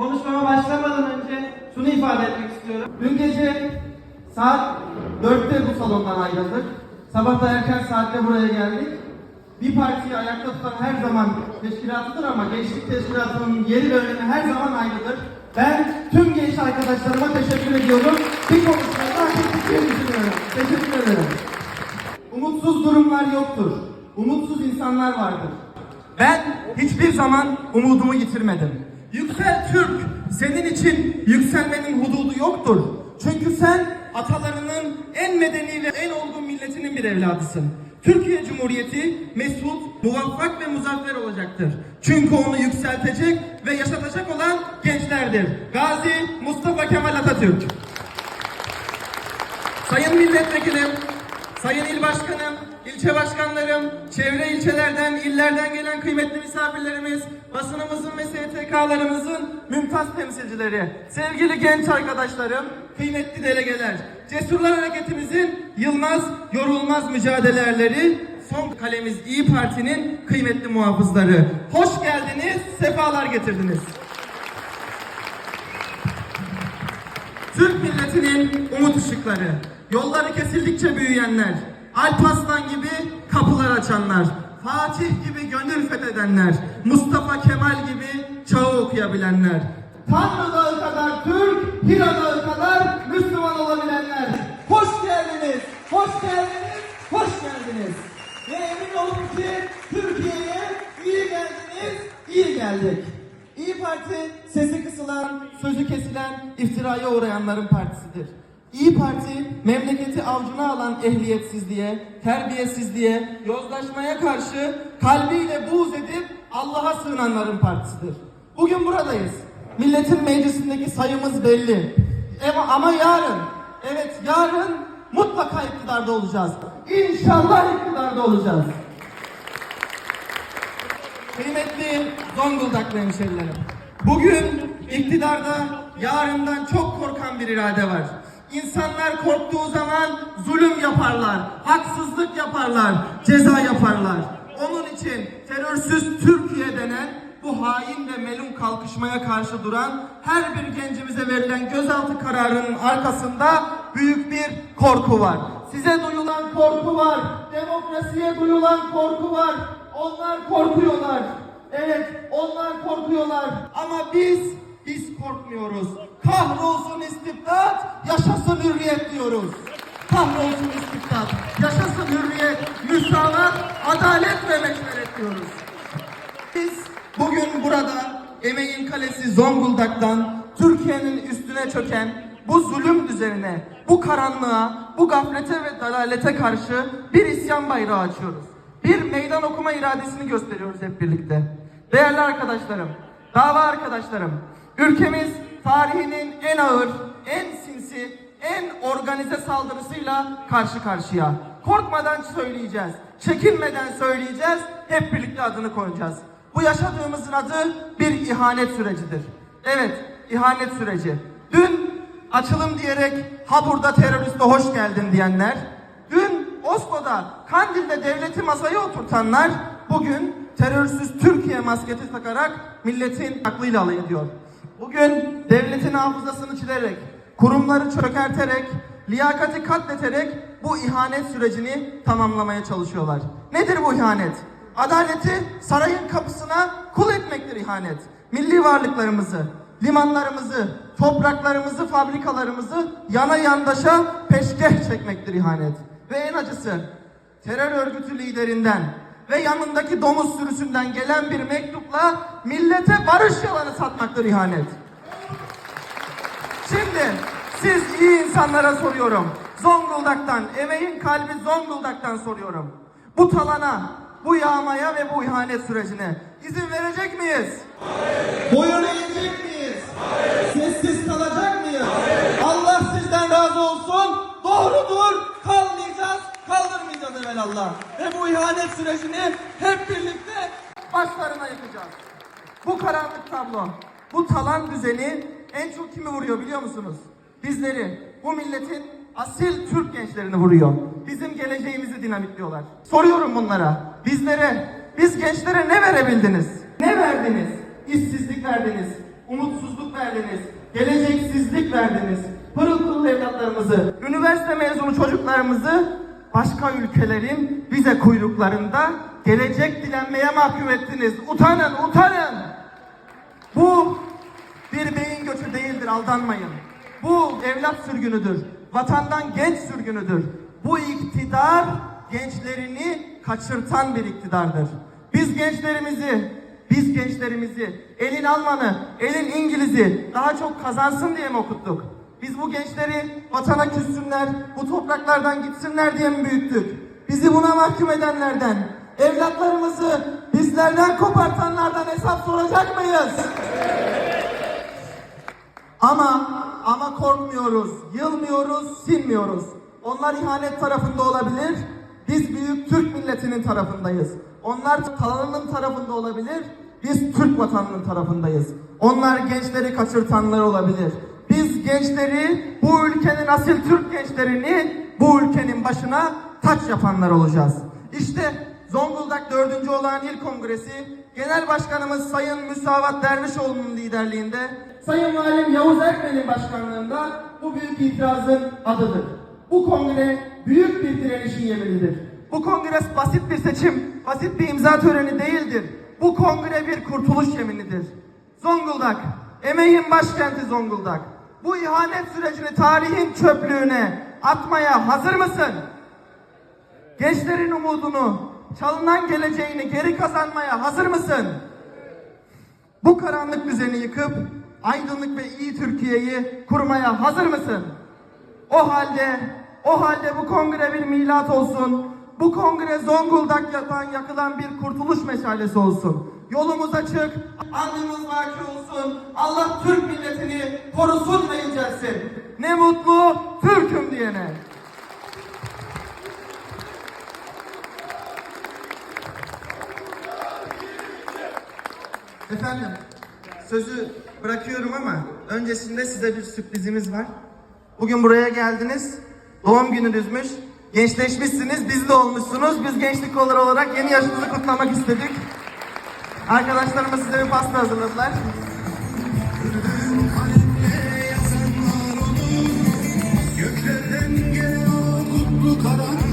konuşmama başlamadan önce şunu ifade etmek istiyorum. Dün gece saat 4'te bu salondan ayrıldık. Sabah da erken saatte buraya geldik. Bir partiyi ayakta tutan her zaman teşkilatıdır ama gençlik teşkilatının yeri ve önemi her zaman ayrıdır. Ben tüm genç arkadaşlarıma teşekkür ediyorum. Bir konuşmada hak ettiklerini düşünüyorum. Teşekkür ederim. Umutsuz durumlar yoktur. Umutsuz insanlar vardır. Ben hiçbir zaman umudumu yitirmedim. Yüksel Türk, senin için yükselmenin hududu yoktur. Çünkü sen atalarının en medeni ve en olgun milletinin bir evladısın. Türkiye Cumhuriyeti mesut, muvaffak ve muzaffer olacaktır. Çünkü onu yükseltecek ve yaşatacak olan gençlerdir. Gazi Mustafa Kemal Atatürk. Sayın milletvekilim, sayın il başkanım, ilçe başkanlarım, çevre ilçelerden, illerden gelen kıymetli misafirlerimiz, basınımızın ve STK'larımızın mümtaz temsilcileri, sevgili genç arkadaşlarım, kıymetli delegeler, Cesurlar Hareketimizin yılmaz, yorulmaz mücadeleleri, son kalemiz İyi Parti'nin kıymetli muhafızları. Hoş geldiniz, sefalar getirdiniz. Türk milletinin umut ışıkları, yolları kesildikçe büyüyenler, Alparslan gibi kapılar açanlar, Fatih gibi gönül fethedenler, Mustafa Kemal gibi çağı okuyabilenler, Tanrı Dağı kadar Türk, Hira Dağı kadar Müslüman olabilenler. Hoş geldiniz, hoş geldiniz, hoş geldiniz. Ve emin olun ki Türkiye'ye iyi geldiniz, iyi geldik. İyi Parti sesi kısılan, sözü kesilen, iftiraya uğrayanların partisidir. İyi Parti memleketi avcuna alan ehliyetsizliğe, terbiyesizliğe, yozlaşmaya karşı kalbiyle buğz edip Allah'a sığınanların partisidir. Bugün buradayız. Milletin meclisindeki sayımız belli. Ama, ama yarın, evet yarın mutlaka iktidarda olacağız. İnşallah iktidarda olacağız. Kıymetli Zonguldaklı hemşerilerim. Bugün iktidarda yarından çok korkan bir irade var. İnsanlar korktuğu zaman zulüm yaparlar, haksızlık yaparlar, ceza yaparlar. Onun için terörsüz Türkiye denen bu hain ve melun kalkışmaya karşı duran her bir gencimize verilen gözaltı kararının arkasında büyük bir korku var. Size duyulan korku var, demokrasiye duyulan korku var. Onlar korkuyorlar. Evet, onlar korkuyorlar. Ama biz, biz korkmuyoruz. Kahrolsun istibdat, yaşasın hürriyet diyoruz. Kahrolsun istibdat, yaşasın hürriyet, müsavat, adalet ve meşveret diyoruz. Biz bugün burada emeğin kalesi Zonguldak'tan Türkiye'nin üstüne çöken bu zulüm düzenine, bu karanlığa, bu gaflete ve dalalete karşı bir isyan bayrağı açıyoruz. Bir meydan okuma iradesini gösteriyoruz hep birlikte. Değerli arkadaşlarım, dava arkadaşlarım, ülkemiz tarihinin en ağır, en sinsi, en organize saldırısıyla karşı karşıya. Korkmadan söyleyeceğiz, çekinmeden söyleyeceğiz, hep birlikte adını koyacağız. Bu yaşadığımızın adı bir ihanet sürecidir. Evet, ihanet süreci. Dün açılım diyerek ha burada teröriste hoş geldin diyenler, dün Oslo'da Kandil'de devleti masaya oturtanlar bugün terörsüz Türkiye masketi takarak milletin aklıyla alay ediyor. Bugün devletin hafızasını çilerek, kurumları çökerterek, liyakati katleterek bu ihanet sürecini tamamlamaya çalışıyorlar. Nedir bu ihanet? Adaleti sarayın kapısına kul etmektir ihanet. Milli varlıklarımızı, limanlarımızı, topraklarımızı, fabrikalarımızı yana yandaşa peşkeh çekmektir ihanet. Ve en acısı terör örgütü liderinden ve yanındaki domuz sürüsünden gelen bir mektupla millete barış yalanı satmaktır ihanet. Şimdi siz iyi insanlara soruyorum. Zonguldak'tan, emeğin kalbi Zonguldak'tan soruyorum. Bu talana, bu yağmaya ve bu ihanet sürecine izin verecek miyiz? Boyun eğecek miyiz? Sessiz kalacak mıyız? Allah sizden razı olsun. Doğrudur. Evelallah. Ve bu ihanet sürecini hep birlikte başlarına yıkacağız. Bu karanlık tablo, bu talan düzeni en çok kimi vuruyor biliyor musunuz? Bizleri, bu milletin asil Türk gençlerini vuruyor. Bizim geleceğimizi dinamitliyorlar. Soruyorum bunlara, bizlere, biz gençlere ne verebildiniz? Ne verdiniz? İşsizlik verdiniz, umutsuzluk verdiniz. Geleceksizlik verdiniz. Pırıl pırıl evlatlarımızı, üniversite mezunu çocuklarımızı başka ülkelerin vize kuyruklarında gelecek dilenmeye mahkum ettiniz. Utanın, utanın. Bu bir beyin göçü değildir, aldanmayın. Bu evlat sürgünüdür. Vatandan genç sürgünüdür. Bu iktidar gençlerini kaçırtan bir iktidardır. Biz gençlerimizi, biz gençlerimizi elin Almanı, elin İngiliz'i daha çok kazansın diye mi okuttuk? Biz bu gençleri vatana küssünler, bu topraklardan gitsinler diye mi büyüttük? Bizi buna mahkum edenlerden, evlatlarımızı bizlerden kopartanlardan hesap soracak mıyız? Ama ama korkmuyoruz, yılmıyoruz, sinmiyoruz. Onlar ihanet tarafında olabilir. Biz büyük Türk milletinin tarafındayız. Onlar kalanının tarafında olabilir. Biz Türk vatanının tarafındayız. Onlar gençleri kaçırtanlar olabilir. Biz gençleri, bu ülkenin asil Türk gençlerini bu ülkenin başına taç yapanlar olacağız. İşte Zonguldak 4. olağan il kongresi Genel Başkanımız Sayın Müsavat Dervişoğlu'nun liderliğinde Sayın Valim Yavuz Erkmen'in başkanlığında bu büyük itirazın adıdır. Bu kongre büyük bir direnişin yeminidir. Bu kongres basit bir seçim, basit bir imza töreni değildir. Bu kongre bir kurtuluş yeminidir. Zonguldak, emeğin başkenti Zonguldak. Bu ihanet sürecini tarihin çöplüğüne atmaya hazır mısın? Gençlerin umudunu, çalınan geleceğini geri kazanmaya hazır mısın? Bu karanlık düzeni yıkıp aydınlık ve iyi Türkiye'yi kurmaya hazır mısın? O halde, o halde bu kongre bir milat olsun. Bu kongre Zonguldak'tan yakılan bir kurtuluş meşalesi olsun. Yolumuz açık, andımız vaki olsun. Allah Türk milletini korusun ve yücelsin. Ne mutlu Türk'üm diyene. Efendim, sözü bırakıyorum ama öncesinde size bir sürprizimiz var. Bugün buraya geldiniz, doğum gününüzmüş, gençleşmişsiniz, biz de olmuşsunuz. Biz gençlik kolları olarak yeni yaşınızı kutlamak istedik. Arkadaşlarımız size bir pasta hazırladılar. Göklerden gelen o kutlu karanlık